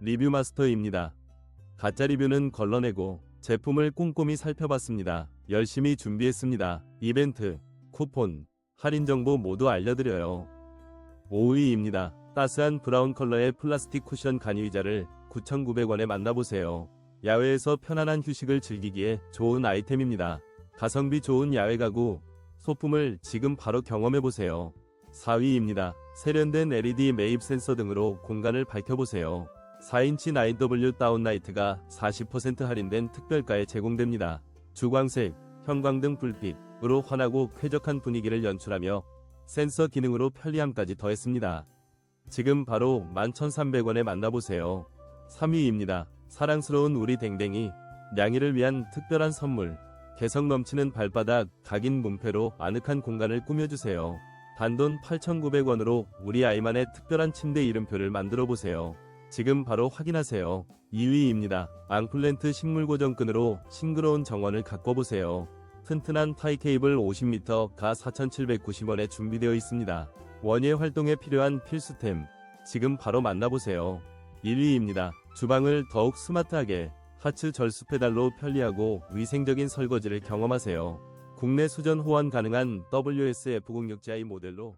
리뷰 마스터입니다. 가짜 리뷰는 걸러내고 제품을 꼼꼼히 살펴봤습니다. 열심히 준비했습니다. 이벤트, 쿠폰, 할인 정보 모두 알려드려요. 5위입니다. 따스한 브라운 컬러의 플라스틱 쿠션 간이 의자를 9,900원에 만나보세요. 야외에서 편안한 휴식을 즐기기에 좋은 아이템입니다. 가성비 좋은 야외 가구, 소품을 지금 바로 경험해보세요. 4위입니다. 세련된 LED 매입 센서 등으로 공간을 밝혀보세요. 4인치 9W 다운라이트가 40% 할인된 특별가에 제공됩니다. 주광색, 형광등 불빛으로 환하고 쾌적한 분위기를 연출하며 센서 기능으로 편리함까지 더했습니다. 지금 바로 11,300원에 만나보세요. 3위입니다. 사랑스러운 우리 댕댕이, 냥이를 위한 특별한 선물, 개성 넘치는 발바닥, 각인 문패로 아늑한 공간을 꾸며주세요. 단돈 8,900원으로 우리 아이만의 특별한 침대 이름표를 만들어 보세요. 지금 바로 확인하세요. 2위입니다. 앙플렌트 식물 고정끈으로 싱그러운 정원을 가꿔보세요. 튼튼한 타이 케이블 50m 가 4,790원에 준비되어 있습니다. 원예 활동에 필요한 필수템. 지금 바로 만나보세요. 1위입니다. 주방을 더욱 스마트하게 하츠 절수 페달로 편리하고 위생적인 설거지를 경험하세요. 국내 수전 호환 가능한 WSF06GI 모델로